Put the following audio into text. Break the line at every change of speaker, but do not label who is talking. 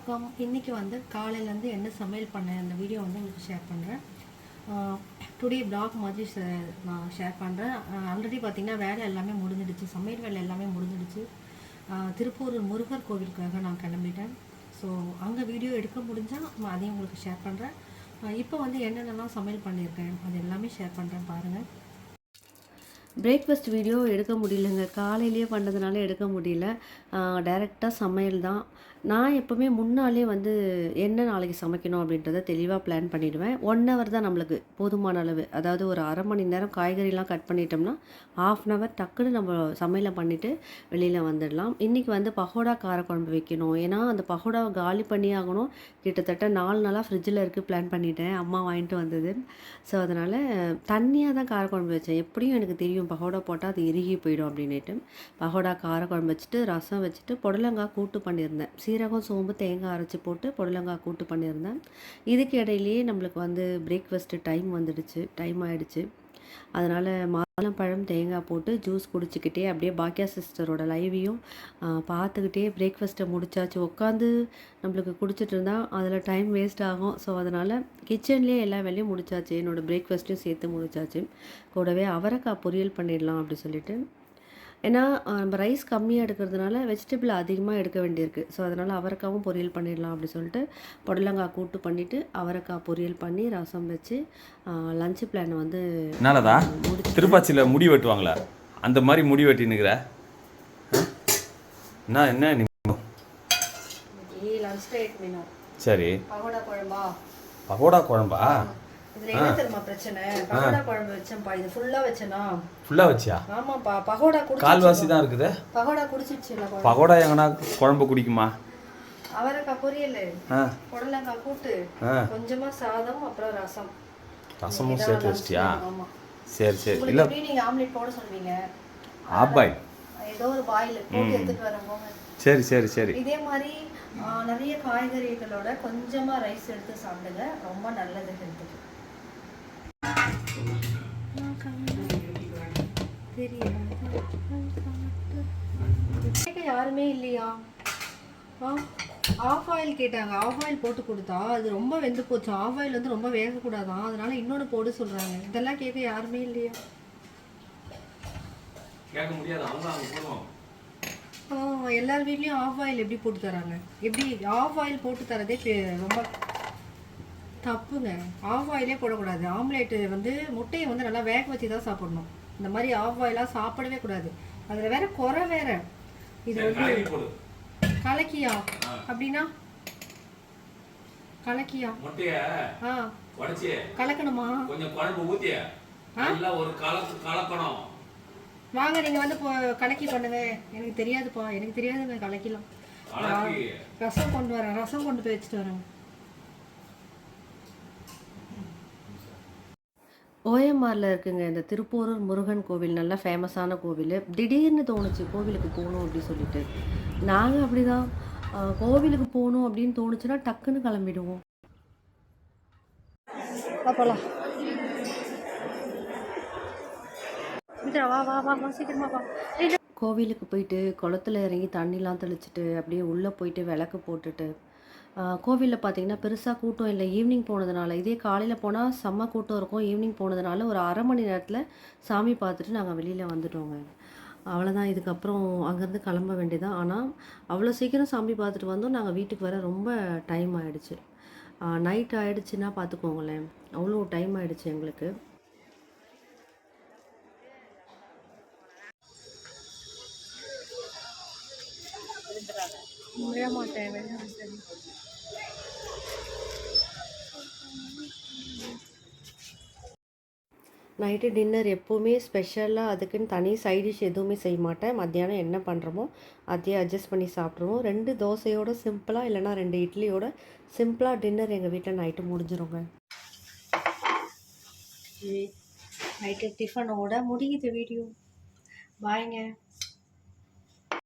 வணக்கம். இன்றைக்கி வந்து காலையிலேருந்து என்ன சமையல் பண்ணேன் அந்த வீடியோ வந்து உங்களுக்கு ஷேர் பண்ணுறேன் டுடே பிளாக் மாதிரி நான் ஷேர் பண்ணுறேன் ஆல்ரெடி பார்த்தீங்கன்னா வேலை எல்லாமே முடிஞ்சிடுச்சு. சமையல் வேலை எல்லாமே முடிஞ்சிடுச்சு. திருப்பூர் முருகர் கோவிலுக்காக நான் கிளம்பிட்டேன். ஸோ அங்கே வீடியோ எடுக்க முடிஞ்சால் நான் அதையும் உங்களுக்கு ஷேர் பண்ணுறேன் இப்போ வந்து என்னென்னலாம் சமையல் பண்ணியிருக்கேன் அது எல்லாமே ஷேர் பண்ணுறேன் பாருங்கள் பிரேக்ஃபாஸ்ட் வீடியோ எடுக்க முடியலங்க. காலையிலேயே பண்ணதுனால எடுக்க முடியல. டைரெக்டாக சமையல் தான். நான் எப்போவுமே முன்னாலே வந்து என்ன நாளைக்கு சமைக்கணும் அப்படின்றத தெளிவாக பிளான் பண்ணிவிடுவேன் ஒன் ஹவர் தான் நம்மளுக்கு போதுமான அளவு. அதாவது ஒரு அரை மணி நேரம் காய்கறிலாம் கட் பண்ணிட்டோம்னா ஆஃப் அன் ஹவர் டக்குன்னு நம்ம சமையலை பண்ணிவிட்டு வெளியில் வந்துடலாம். இன்றைக்கி வந்து பகோடா காரக்குழம்பு வைக்கணும். ஏன்னா அந்த பகோடாவை காலி பண்ணி ஆகணும். கிட்டத்தட்ட நாலு நாளாக ஃப்ரிட்ஜில் இருக்குது பிளான் பண்ணிட்டேன். அம்மா வாங்கிட்டு வந்தது. ஸோ அதனால் தண்ணியாக தான் காரக்குழம்பு வச்சேன். எப்படியும் எனக்கு தெரியும் பகோடா போட்டால் அது இறுகி போயிடும் அப்படின்னுட்டு. பகோடா காரக்குழம்பு வச்சுட்டு ரசம் வச்சுட்டு புடலங்காய் கூட்டு பண்ணியிருந்தேன். சீரகம் சோம்பு தேங்காய் அரைச்சி போட்டு புடலங்காய் கூட்டு பண்ணியிருந்தேன். இதுக்கு இடையிலேயே நம்மளுக்கு வந்து பிரேக்ஃபாஸ்ட்டு டைம் வந்துடுச்சு. டைம் ஆகிடுச்சு அதனால் மாதுளம்பழம் தேங்காய் போட்டு ஜூஸ் குடிச்சிக்கிட்டே அப்படியே பாக்கியா சிஸ்டரோட லைவையும் பார்த்துக்கிட்டே பிரேக்ஃபாஸ்ட்டை முடிச்சாச்சு. உட்காந்து நம்மளுக்கு குடிச்சிட்டு இருந்தால் அதில் டைம் வேஸ்ட் ஆகும். ஸோ அதனால் கிச்சன்லேயே எல்லா வேலையும் முடிச்சாச்சு. என்னோடய பிரேக்ஃபாஸ்ட்டையும் சேர்த்து முடிச்சாச்சு. கூடவே அவரைக்காய் பொரியல் பண்ணிடலாம் அப்படி சொல்லிட்டு. ஏன்னா நம்ம ரைஸ் கம்மியாக எடுக்கிறதுனால வெஜிடபிள் அதிகமாக எடுக்க வேண்டியிருக்கு. ஸோ அதனால் அவரைக்காவும் பொரியல் பண்ணிடலாம் அப்படி சொல்லிட்டு புடலங்காய் கூட்டு பண்ணிவிட்டு அவரைக்காய் பொரியல் பண்ணி ரசம் வச்சு லஞ்ச் பிளான் வந்து
என்னாலதா? திருப்பாச்சியில் முடி வெட்டுவாங்களா? அந்த மாதிரி முடி வெட்டினுக்கிற என்ன என்ன சரி.
பகோடா குழம்பா?
பகோடா குழம்பா?
இதுல என்ன தெரியுமா பிரச்சனை? பகோடா குழம்பு வச்சேன்ப்பா. இது ஃபுல்லா வச்சேனா?
ஃபுல்லாக வச்சியா?
ஆமாப்பா. பகோடா குடிச்சு
கால்வாசி தான் இருக்குது.
பகோடா
எங்கன்னா குழம்பு. குடிக்குமா?
அவரைக்காய் பொரியல். புடலங்காய் கூட்டு. கொஞ்சமா சாதம் அப்புறம் ரசம்.
ரசமும் சேர்த்து வச்சிட்டியா? சரி சரி. இல்லை.
நீங்க ஆம்லெட் போட சொல்வீங்க
ஆப்பாய்
ஏதோ ஒரு பாயில் போட்டு எடுத்துட்டு
சரி சரி சரி.
இதே மாதிரி நிறைய காய்கறிகளோட கொஞ்சமா ரைஸ் எடுத்து சாப்பிடுங்க. ரொம்ப நல்லது ஹெல்த்துக்கு கேட்க யாருமே இல்லையா? ஆ? ஆஃப் ஆயில் கேட்டாங்க. ஆஃப் ஆயில் போட்டு கொடுத்தா அது ரொம்ப வெந்து போச்சு. ஆஃப் ஆயில் வந்து ரொம்ப வேகக்கூடாதான் அதனால இன்னொன்று போட சொல்றாங்க. இதெல்லாம் கேட்க யாருமே இல்லையா?
கேட்க முடியாது. அவங்க
எல்லார் வீட்லேயும் ஆஃப் ஆயில் எப்படி போட்டு தராங்க? எப்படி ஆஃப் ஆயில் போட்டு தரதே ரொம்ப தப்புங்க. ஆஃப் ஆயிலே போடக்கூடாது. ஆம்லேட்டு வந்து முட்டையை வந்து நல்லா வேக வச்சு தான் சாப்பிடணும். இந்த மாதிரி ஆஃப் ஆயிலாக சாப்பிடவே கூடாது. அதில் வேற குறை வேற. இது வந்து கலக்கியா? அப்படின்னா? கலக்கியா? ஆ. கலக்கணுமா?
கொஞ்சம் குழம்பு ஊத்திய. நல்லா ஒரு கலக்கு கலக்கணும்.
வாங்க நீங்கள் வந்து கலக்கி பண்ணுங்க. எனக்கு தெரியாதுப்பா. எனக்கு தெரியாதுங்க கலக்கிலாம்.
கலக்கி.
ரசம் கொண்டு வரேன். ரசம் கொண்டு போய் வச்சுட்டு வரேன். ஓஎம்ஆரில் இருக்குங்க இந்த திருப்பூரூர் முருகன் கோவில் நல்ல ஃபேமஸான கோவில். திடீர்னு தோணுச்சு கோவிலுக்கு போகணும் அப்படின்னு சொல்லிட்டு. நாங்கள் அப்படிதான். தான் கோவிலுக்கு போகணும் அப்படின்னு தோணுச்சுன்னா டக்குன்னு கிளம்பிடுவோம். போகலாம் வா வா வா வா சீக்கிரமா வா. கோவிலுக்கு போயிட்டு குளத்துல இறங்கி தண்ணிலாம் தெளிச்சிட்டு அப்படியே உள்ளே போயிட்டு விளக்கு போட்டுட்டு கோவிலில் பார்த்தீங்கன்னா பெருசாக கூட்டம் இல்லை. ஈவினிங் போனதுனால இதே காலையில் போனால் செம்ம கூட்டம் இருக்கும். ஈவினிங் போனதுனால ஒரு அரை மணி நேரத்தில் சாமி பார்த்துட்டு நாங்கள் வெளியில் வந்துட்டோங்க. அவ்வளோதான் இதுக்கப்புறம் அங்கேருந்து கிளம்ப வேண்டியதான் ஆனால் அவ்வளோ சீக்கிரம் சாமி பார்த்துட்டு வந்தோம். நாங்கள் வீட்டுக்கு வர ரொம்ப டைம் ஆகிடுச்சு நைட் ஆகிடுச்சுன்னா பார்த்துக்கோங்களேன் அவ்வளோ டைம் ஆகிடுச்சு எங்களுக்கு. விழமாட்டேன் நைட்டு டின்னர் எப்போவுமே ஸ்பெஷலாக அதுக்குன்னு தனி சைட் டிஷ் எதுவுமே செய்ய மாட்டேன். மத்தியானம் என்ன பண்ணுறோமோ அதையே அட்ஜஸ்ட் பண்ணி சாப்பிட்ருவோம் ரெண்டு தோசையோட சிம்பிளாக இல்லைன்னா ரெண்டு இட்லியோட சிம்பிளாக டின்னர் எங்கள் வீட்டில் நைட்டு முடிஞ்சிருங்க. நைட்டு டிஃபனோட முடியுது வீடியோ. பாய்ங்க.